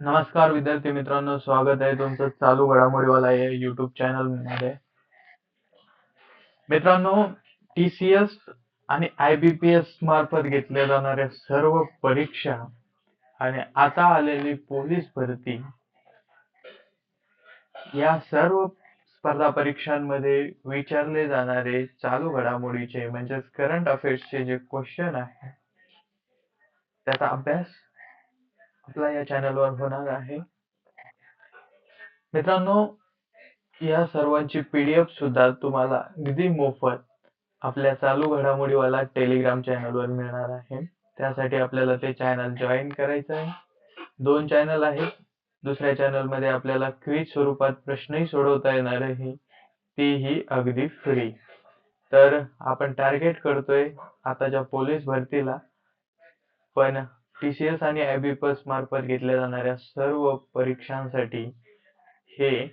नमस्कार विद्यार्थी मित्रांनो स्वागत आहे तुमचं चालू घडामोडीवाला या युट्यूब चॅनलमध्ये. मित्रांनो टीसीएस आणि आय बी पी एस मार्फत घेतल्या जाणाऱ्या सर्व परीक्षा आणि आता आलेली पोलीस भरती या सर्व स्पर्धा परीक्षांमध्ये विचारले जाणारे चालू घडामोडीचे म्हणजेच करंट अफेअर्सचे जे क्वेश्चन आहे त्याचा अभ्यास आपला या चॅनलवर होणार आहे. मित्रांनो या सर्वांची पीडीएफ सुद्धा तुम्हाला अगदी मोफत आपल्या चालू घडामोडीवाला टेलिग्राम चॅनलवर मिळणार आहे. त्यासाठी आपल्याला ते चॅनल जॉईन करायचं आहे. दोन चॅनल आहेत. दुसऱ्या चॅनलमध्ये आपल्याला क्विज स्वरूपात प्रश्नही सोडवता येणार आहे. तीही अगदी फ्री तर आपण टार्गेट करतोय. आताच्या पोलीस भरतीला पण टीसीएस आणि आयबीपीएस मार्फत घेतल्या जाणाऱ्या सर्व परीक्षांसाठी हे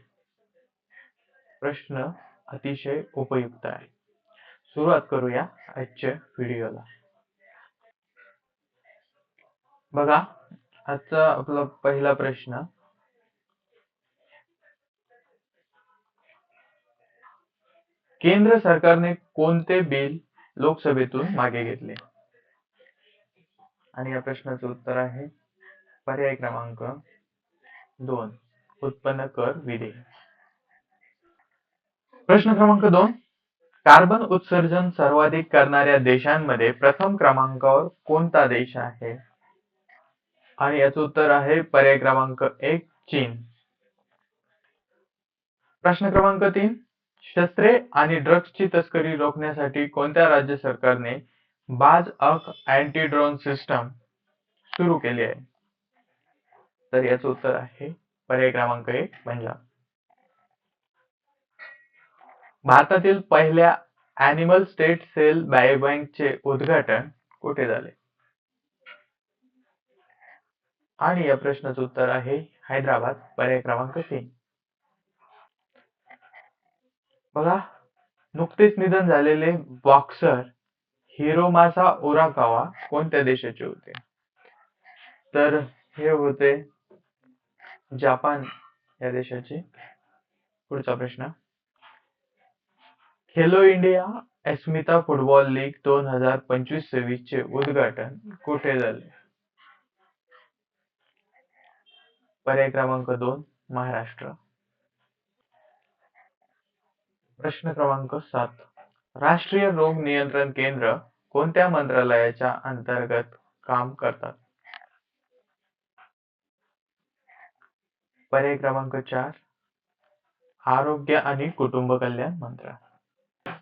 प्रश्न अतिशय उपयुक्त आहे. सुरुवात करूया आजच्या व्हिडिओला. बघा आजचा आपला पहिला प्रश्न. केंद्र सरकारने कोणते बिल लोकसभेतून मागे घेतले? आणि या प्रश्नाचं उत्तर आहे पर्याय क्रमांक दोन उत्पन्न कर विधे प्रश्न क्रमांक दोन कार्बन उत्सर्जन सर्वाधिक करणाऱ्या देशांमध्ये प्रथम क्रमांकावर कोणता देश आहे? आणि याचं उत्तर आहे पर्याय क्रमांक एक चीन. प्रश्न क्रमांक तीन शस्त्रे आणि ड्रग्सची तस्करी रोखण्यासाठी कोणत्या राज्य सरकारने बाज अक अँटी ड्रोन सिस्टम सुरू केली आहे. तर याचं उत्तर आहे पर्याय क्रमांक एक पंजाब भारतातील पहिल्या अॅनिमल स्टेट सेल बायोबँकचे उद्घाटन कुठे झाले? आणि या प्रश्नाचं उत्तर आहे हैदराबाद पर्याय क्रमांक तीन. बघा नुकतेच निधन झालेले बॉक्सर हिरोमासा ओराकावा कोणत्या देशाचे होते? तर हे होते जपान या देशाचे. पुढचा प्रश्न. Khelo India Asmita football league दोन हजार पंचवीस सव्वीस चे उद्घाटन कुठे झाले? पर्याय क्रमांक दोन महाराष्ट्र. प्रश्न क्रमांक सात. राष्ट्रीय रोग नियंत्रण केंद्र कोणत्या मंत्रालयाच्या अंतर्गत काम करतात? पर्याय क्रमांक चार आरोग्य आणि कुटुंब कल्याण मंत्रालय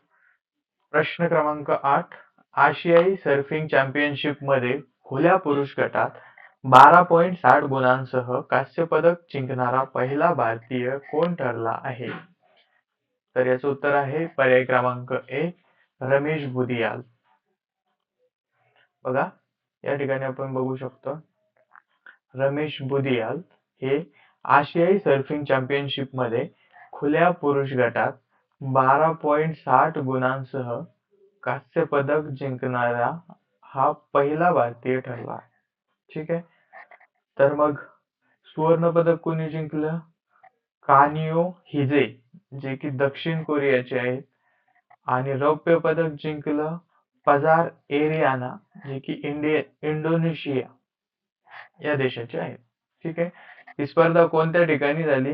प्रश्न क्रमांक आठ आशियाई सर्फिंग चॅम्पियनशिपमध्ये खुल्या पुरुष गटात बारा पॉईंट साठ गुणांसह कांस्य पदक जिंकणारा पहिला भारतीय कोण ठरला आहे? तर याचं उत्तर आहे पर्याय क्रमांक ए रमेश बुदियाल. बघा या ठिकाणी आपण बघू शकतो रमेश बुदियाल हे आशियाई सर्फिंग चॅम्पियनशिपमध्ये खुल्या पुरुष गटात बारा पॉइंट साठ गुणांसह कांस्य पदक जिंकणारा हा पहिला भारतीय ठरला. ठीक आहे? तर मग सुवर्ण पदक कोणी जिंकलं? कानियो हिजे. जे की दक्षिण कोरियाचे आहे. आणि रौप्य पदक जिंकलं पजार एरियाना जे की इंडिया इंडोनेशिया या देशाचे आहे. ठीक आहे? ही स्पर्धा कोणत्या ठिकाणी झाली?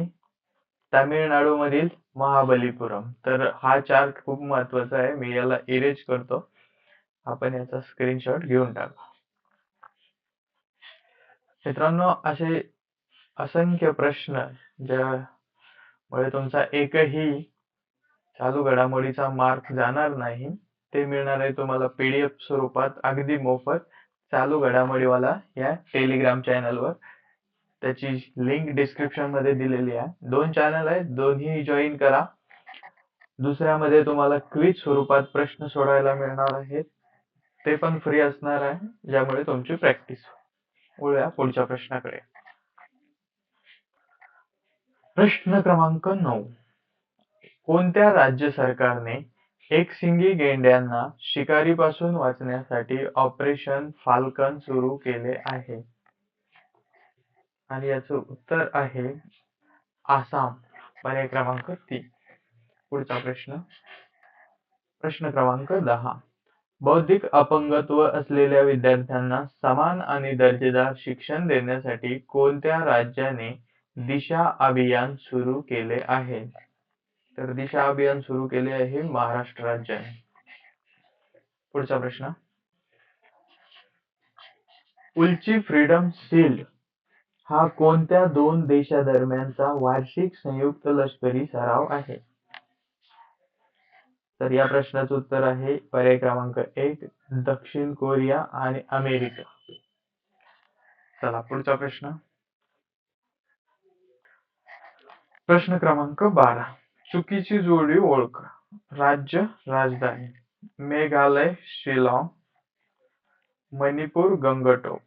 तामिळनाडू मधील महाबलीपुरम. तर हा चार्ट खूप महत्त्वाचा आहे. मी याला इरेज करतो. आपण याचा स्क्रीनशॉट घेऊन टाका. मित्रांनो असे असंख्य प्रश्न ज्या मुळे तुमचा एकही चालू घडामोडीचा मार्क जाणार नाही. ते मिळणार आहे तुम्हाला पीडीएफ स्वरूपात अगदी मोफत चालू घडामोडीवाला या टेलिग्राम चॅनलवर त्याची लिंक डिस्क्रिप्शनमध्ये दिलेली आहे. दोन चॅनल आहेत दोन्ही जॉईन करा. दुसऱ्यामध्ये तुम्हाला क्विज स्वरूपात प्रश्न सोडायला मिळणार आहेत. ते पण फ्री असणार आहे ज्यामुळे तुमची प्रॅक्टिस वळूया पुढच्या प्रश्नाकडे. प्रश्न क्रमांक नऊ. कोणत्या राज्य सरकारने एकशिंगी गेंड्यांना शिकारीपासून वाचण्यासाठी ऑपरेशन फाल्कन सुरू केले आहे? आणि याचं उत्तर आहे आसाम. पर्याय क्रमांक तीन. पुढचा प्रश्न. प्रश्न क्रमांक दहा. बौद्धिक अपंगत्व असलेल्या विद्यार्थ्यांना समान आणि दर्जेदार शिक्षण देण्यासाठी कोणत्या राज्याने दिशा अभियान सुरू केले आहे. तर दिशा अभियान सुरू केले आहे महाराष्ट्र राज्याने. पुढचा प्रश्न. उलची फ्रीडम शील्ड हा कोणत्या दोन देशादरम्यानचा वार्षिक संयुक्त लष्करी सराव आहे? तर या प्रश्नाचं उत्तर आहे पर्याय क्रमांक एक दक्षिण कोरिया आणि अमेरिका. चला पुढचा प्रश्न. प्रश्न क्रमांक बारा. चुकीची जोडी ओळख. राज्य राजधानी. मेघालय शिलाँग. मणिपूर गंगटोक.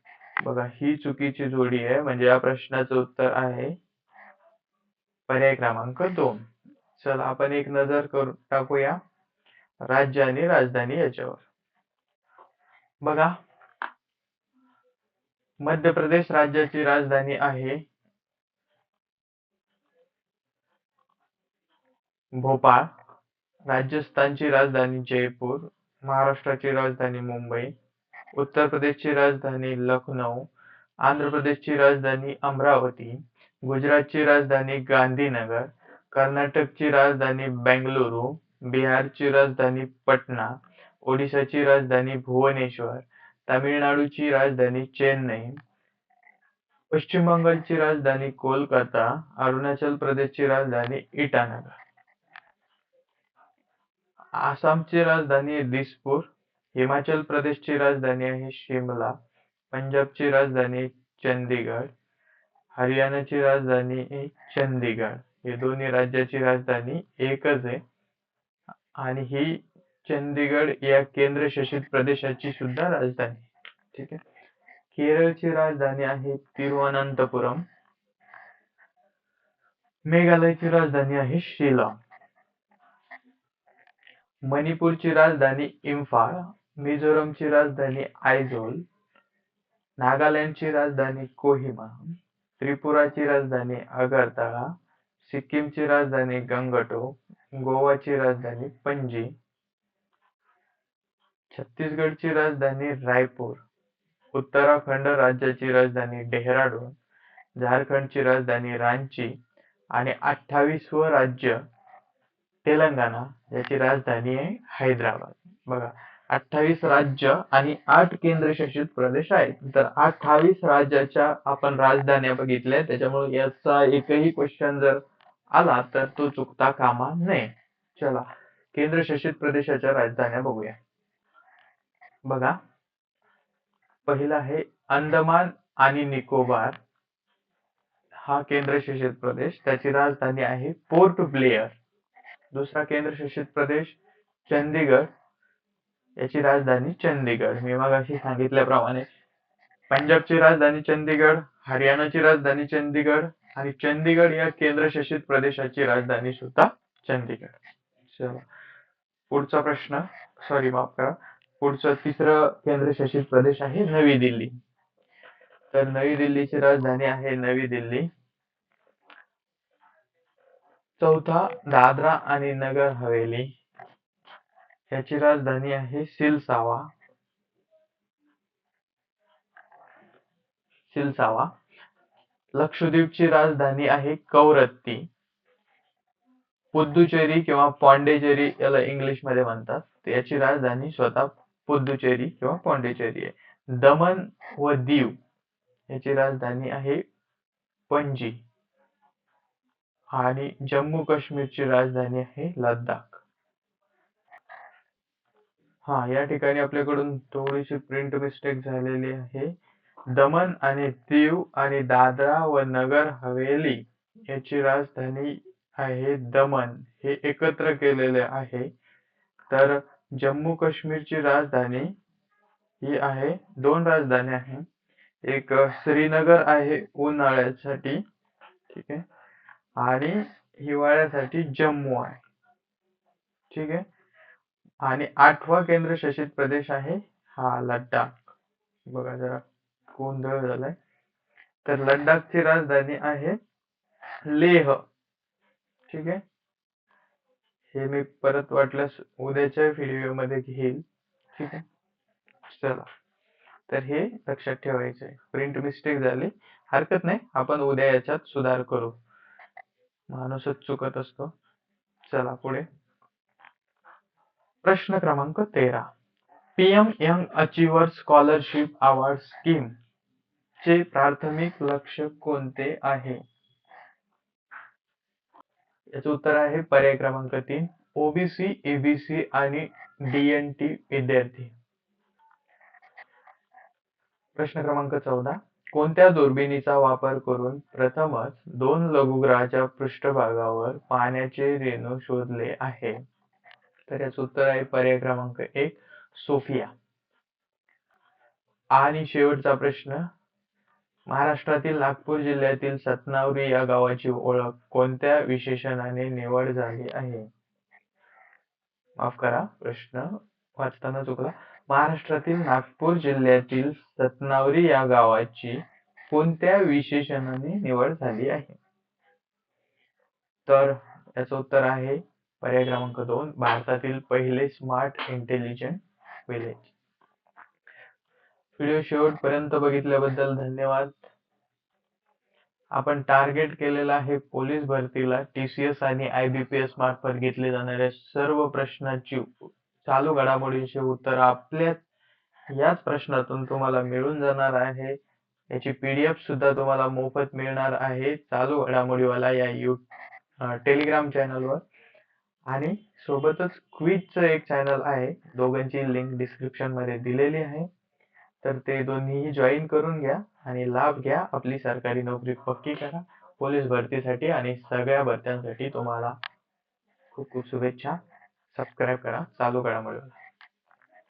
बघा ही चुकीची जोडी आहे. म्हणजे या प्रश्नाचं उत्तर आहे पर्याय क्रमांक दोन. चला आपण एक नजर करू टाकूया. राज्य आणि राजधानी याच्यावर. बघा मध्य प्रदेश राज्याची राजधानी आहे. भोपाळ राजस्थानची राजधानी जयपूर महाराष्ट्राची राजधानी मुंबई उत्तर प्रदेशची राजधानी लखनौ आंध्र प्रदेशची राजधानी अमरावती गुजरातची राजधानी गांधीनगर कर्नाटकची राजधानी बेंगलुरू बिहारची राजधानी पटना ओडिशाची राजधानी भुवनेश्वर तामिळनाडूची राजधानी चेन्नई पश्चिम बंगालची राजधानी कोलकाता अरुणाचल प्रदेशची राजधानी इटानगर आसामची राजधानी आहे दिसपूर. हिमाचल प्रदेशची राजधानी आहे शिमला. पंजाबची राजधानी चंदीगड. हरियाणाची राजधानी आहे चंदीगड. हे दोन्ही राज्याची राजधानी एकच आहे. आणि ही चंदीगड या केंद्रशासित प्रदेशाची सुद्धा राजधानी ठीक आहे? केरळची राजधानी आहे तिरुवनंतपुरम. मेघालयची राजधानी आहे शिलाँग. मणिपूरची राजधानी इम्फाळ मिझोरमची राजधानी आयझोल नागालँडची राजधानी कोहिमा त्रिपुराची राजधानी अगरतळा सिक्कीमची राजधानी गंगटोक गोवाची राजधानी पणजी छत्तीसगडची राजधानी रायपूर उत्तराखंड राज्याची राजधानी डेहराडून झारखंडची राजधानी रांची आणि अठ्ठावीसवं राज्य तेलंगणा याची राजधानी आहे हैदराबाद. बघा अठ्ठावीस राज्य आणि आठ केंद्रशासित प्रदेश आहेत. तर अठ्ठावीस राज्याच्या आपण राजधान्या बघितल्या त्याच्यामुळे याचा एकही क्वेश्चन जर आला तर तो चुकता कामा नये. चला केंद्रशासित प्रदेशाच्या राजधान्या बघूया. बघा पहिला आहे अंदमान आणि निकोबार. हा केंद्रशासित प्रदेश त्याची राजधानी आहे पोर्ट ब्लेअर. दुसरा केंद्रशासित प्रदेश चंदीगड याची राजधानी चंदीगड मी अशी सांगितल्याप्रमाणे पंजाबची राजधानी चंदीगड हरियाणाची राजधानी चंदीगड आणि चंदीगड या केंद्रशासित प्रदेशाची राजधानी सुद्धा चंदीगड चला. पुढचा प्रश्न. सॉरी माफ करा. पुढचं तिसरं केंद्रशासित प्रदेश आहे नवी दिल्ली. तर नवी दिल्लीची राजधानी आहे नवी दिल्ली. चौथा दादरा आणि नगर हवेली. याची राजधानी आहे सिलसावा. सिलसावा. लक्षद्वीपची राजधानी आहे कवरत्ती पुद्दुचेरी किंवा पॉंडेचेरी याला इंग्लिशमध्ये म्हणतात याची राजधानी स्वतः पुद्दुचेरी किंवा पॉंडेचेरी आहे. दमन व दीव याची राजधानी आहे पणजी. आणि जम्मू काश्मीरची राजधानी आहे लडाख हा या ठिकाणी आपल्याकडून थोडीशी प्रिंट मिस्टेक झालेली आहे. दमन आणि दीव आणि दादरा व नगर हवेली याची राजधानी आहे दमन हे एकत्र केलेले आहे. तर जम्मू काश्मीरची राजधानी ही आहे दोन राजधानी आहे. एक श्रीनगर आहे उन्हाळ्यासाठी. ठीक आहे. आणि हिवाळ्यासाठी जम्मू आहे. ठीक आहे? आणि आठवा केंद्रशासित प्रदेश आहे हा लडाख. बघा जरा गोंधळ झालाय. तर लडाखची राजधानी आहे लेह. ठीक आहे? हे मी परत वाटल्यास उद्याच्या व्हिडिओमध्ये घेईल. ठीक आहे? चला. तर हे लक्षात ठेवायचं आहे प्रिंट मिस्टेक झाली. हरकत नाही. आपण उद्या याच्यात सुधार करू. माणूसच चुकत असतो. चला पुढे. प्रश्न क्रमांक तेरा. PM young achiever scholarship award scheme चे प्राथमिक लक्ष कोणते आहे? याचं उत्तर आहे पर्याय क्रमांक तीन. ओबीसी एबीसी आणि डीएनटी विद्यार्थी. प्रश्न क्रमांक चौदा. कोणत्या दुर्बिणीचा वापर करून प्रथमच दोन लघुग्रहाच्या पृष्ठभागावर पाण्याचे रेणू शोधले आहे? तर याचं उत्तर आहे पर्याय क्रमांक एक सोफिया. आणि शेवटचा प्रश्न महाराष्ट्रातील नागपूर जिल्ह्यातील सतनावरी या गावाची ओळख कोणत्या विशेषणाने निवड झाली आहे? माफ करा प्रश्न वाचताना चुकला. महाराष्ट्रातील नागपूर जिल्ह्यातील सतनावरी या गावाची कोणत्या विशेषणाने निवड झाली आहे? तर याचं उत्तर आहे पर्याय क्रमांक दोन भारतातील पहिले स्मार्ट इंटेलिजंट विलेज. व्हिडिओ शेवटपर्यंत बघितल्याबद्दल धन्यवाद. आपण टार्गेट केलेला आहे पोलीस भरतीला टीसीएस आणि आयबीपीएस मार्फत घेतले जाणाऱ्या सर्व प्रश्नांची चालू घडामोडींचे उत्तर आपल्या याच प्रश्नातून तुम्हाला मिळून जाणार आहे. याची पीडीएफ सुद्धा तुम्हाला मोफत मिळणार आहे. चालू घडामोडीवाला या यू टेलिग्राम चॅनलवर आणि सोबतच क्विजचं एक चॅनल आहे. दोघांची लिंक डिस्क्रिप्शनमध्ये दिलेली आहे. तर ते दोन्हीही जॉईन करून घ्या आणि लाभ घ्या. आपली सरकारी नोकरी पक्की करा. पोलीस भरतीसाठी आणि सगळ्या भरत्यांसाठी तुम्हाला खूप खूप शुभेच्छा. सबस्क्राईब करा. चालू करा घडामोडीला